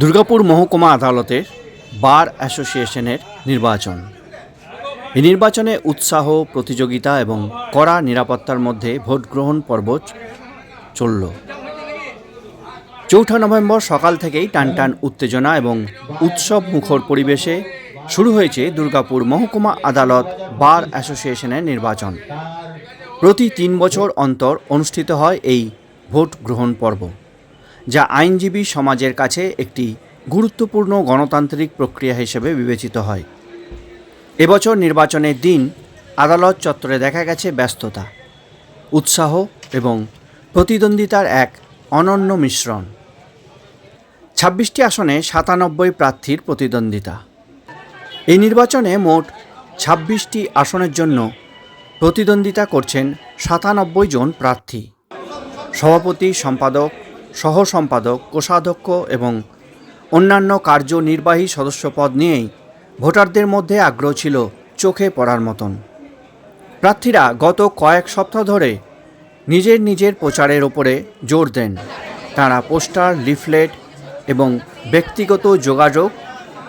দুর্গাপুর মহকুমা আদালতের বার অ্যাসোসিয়েশনের নির্বাচন। এই নির্বাচনে উৎসাহ, প্রতিযোগিতা এবং কড়া নিরাপত্তার মধ্যে ভোট গ্রহণ পর্ব চলল। চৌঠা নভেম্বর সকাল থেকেই টানটান উত্তেজনা এবং উৎসব মুখর পরিবেশে শুরু হয়েছে দুর্গাপুর মহকুমা আদালত বার অ্যাসোসিয়েশনের নির্বাচন। প্রতি তিন বছর অন্তর অনুষ্ঠিত হয় এই ভোট গ্রহণ পর্ব। যা আইনজীবী সমাজের কাছে একটি গুরুত্বপূর্ণ গণতান্ত্রিক প্রক্রিয়া হিসেবে বিবেচিত হয়। এবছর নির্বাচনের দিন আদালত চত্বরে দেখা গেছে ব্যস্ততা, উৎসাহ এবং প্রতিদ্বন্দ্বিতার এক অনন্য মিশ্রণ। ছাব্বিশটি আসনে সাতানব্বই প্রার্থীর প্রতিদ্বন্দ্বিতা। এই নির্বাচনে মোট ছাব্বিশটি আসনের জন্য প্রতিদ্বন্দ্বিতা করছেন সাতানব্বই জন প্রার্থী। সভাপতি, সম্পাদক সহ সম্পাদক কোষাধ্যক্ষ এবং অন্যান্য কার্যনির্বাহী সদস্য পদ নিয়েই ভোটারদের মধ্যে আগ্রহ ছিল চোখে পড়ার মতন। প্রার্থীরা গত কয়েক সপ্তাহ ধরে নিজের নিজের প্রচারের ওপরে জোর দেন। তারা পোস্টার, লিফলেট এবং ব্যক্তিগত যোগাযোগ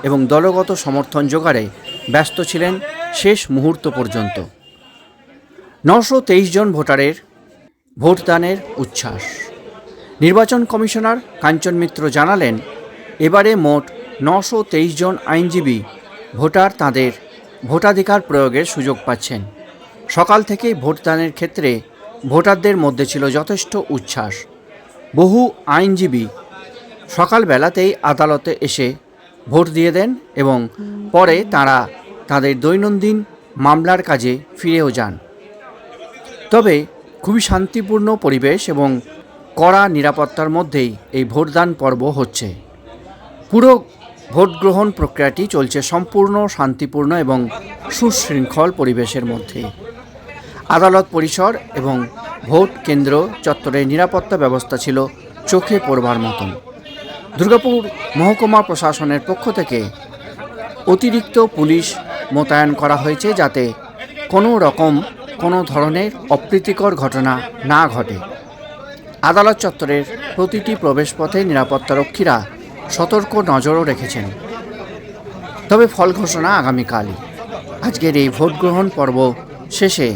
এবং দলগত সমর্থন জোগাড়ে ব্যস্ত ছিলেন শেষ মুহূর্ত পর্যন্ত। নশো তেইশ জন ভোটারের ভোটদানের উচ্ছ্বাস। নির্বাচন কমিশনার কাঞ্চন মিত্র জানালেন, এবারে মোট নশো তেইশ জন আইনজীবী ভোটার তাদের ভোটাধিকার প্রয়োগের সুযোগ পাচ্ছেন। সকাল থেকেই ভোটদানের ক্ষেত্রে ভোটারদের মধ্যে ছিল যথেষ্ট উচ্ছ্বাস। বহু আইনজীবী সকালবেলাতেই আদালতে এসে ভোট দিয়ে দেন এবং পরে তারা তাদের দৈনন্দিন মামলার কাজে ফিরেও যান। তবে খুবই শান্তিপূর্ণ পরিবেশ এবং কড়া নিরাপত্তার মধ্যেই এই ভোটদান পর্ব হচ্ছে। পুরো ভোট গ্রহণ প্রক্রিয়াটি চলছে সম্পূর্ণ, শান্তিপূর্ণ এবং সুশৃঙ্খল পরিবেশের মধ্যে। আদালত পরিসর এবং ভোট কেন্দ্র চত্বরের নিরাপত্তা ব্যবস্থা ছিল চোখে পড়বার মতন। দুর্গাপুর মহকুমা প্রশাসনের পক্ষ থেকে অতিরিক্ত পুলিশ মোতায়েন করা হয়েছে যাতে কোনো রকম কোনো ধরনের অপ্রীতিকর ঘটনা না ঘটে। আদালত চত্বরের প্রতিটি প্রবেশপথে নিরাপত্তারক্ষীরা সতর্ক নজরও রেখেছেন। তবে ফল ঘোষণা আগামীকালই। আজকের এই ভোট গ্রহণ পর্ব শেষে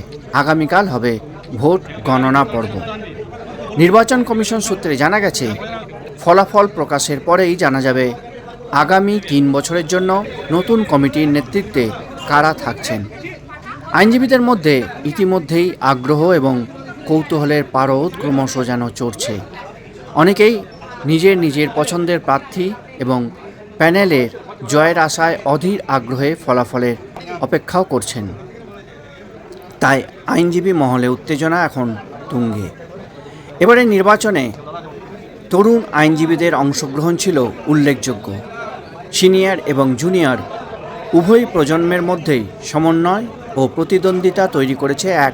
আগামীকাল হবে ভোট গণনা পর্ব। নির্বাচন কমিশন সূত্রে জানা গেছে, ফলাফল প্রকাশের পরেই জানা যাবে আগামী তিন বছরের জন্য নতুন কমিটির নেতৃত্বে কারা থাকছেন। আইনজীবীদের মধ্যে ইতিমধ্যেই আগ্রহ এবং কৌতূহলের পারদ ক্রমশ যেন চড়ছে। অনেকেই নিজের নিজের পছন্দের প্রার্থী এবং প্যানেলের জয়ের আশায় অধীর আগ্রহে ফলাফলের অপেক্ষাও করছেন। তাই আইনজীবী মহলে উত্তেজনা এখন তুঙ্গে। এবারে নির্বাচনে তরুণ আইনজীবীদের অংশগ্রহণ ছিল উল্লেখযোগ্য। সিনিয়র এবং জুনিয়র উভয় প্রজন্মের মধ্যেই সমন্বয় ও প্রতিদ্বন্দ্বিতা তৈরি করেছে এক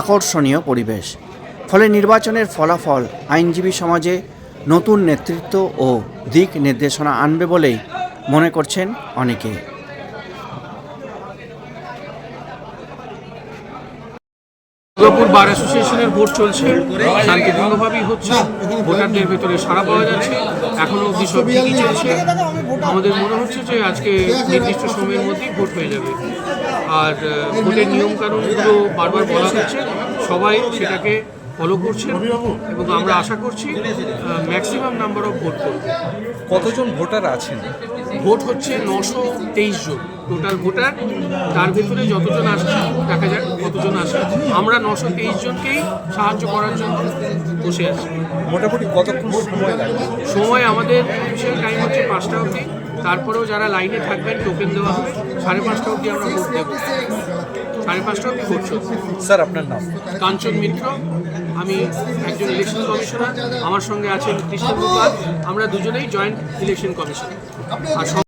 আকর্ষণীয় পরিবেশ। ফলে নির্বাচনের ফলাফল আইনজীবী সমাজে নতুন নেতৃত্ব ও দিক নির্দেশনা আনবে বলেই মনে করছেন অনেকে। দুর্গাপুর বার অ্যাসোসিয়েশনের ভোট চলছে। শান্তিপূর্ণভাবেই হচ্ছে। ভোটারদের ভেতরে সাড়া পাওয়া যাচ্ছে। এখনও অবধি সব ঠিকই চলছে। আমাদের মনে হচ্ছে যে আজকে নির্দিষ্ট সময়ের মধ্যেই ভোট হয়ে যাবে। আর ভোটের নিয়মকানুনগুলো বারবার বলা হচ্ছে। সবাই সেটাকে ফলো করছেন এবং আমরা আশা করছি ম্যাক্সিমাম নাম্বার অফ ভোট করবে। কতজন ভোটার আছেন? ভোট হচ্ছে নশো তেইশ জন। টোটাল ভোটার তার ভিতরে যতজন আসছে দেখা যাক কতজন আসে আমরা নশো তেইশ জনকেই সাহায্য করার জন্য বসে আছি। মোটামুটি কতক্ষণ সময় লাগবে সময় আমাদের অফিসিয়াল টাইম হচ্ছে পাঁচটা অবধি। তারপরেও যারা লাইনে থাকবেন টোকেন দেওয়া হবে। সাড়ে পাঁচটা অবধি আমরা ভোট দেব। সাড়ে পাঁচটা অবধি ভোট স্যার আপনার নাম? কাঞ্চন মিত্র। আমি একজন ইলেকশন কমিশনার আমার সঙ্গে আছেন কৃষ্ণ আমরা দুজনেই জয়েন্ট ইলেকশন কমিশনার আর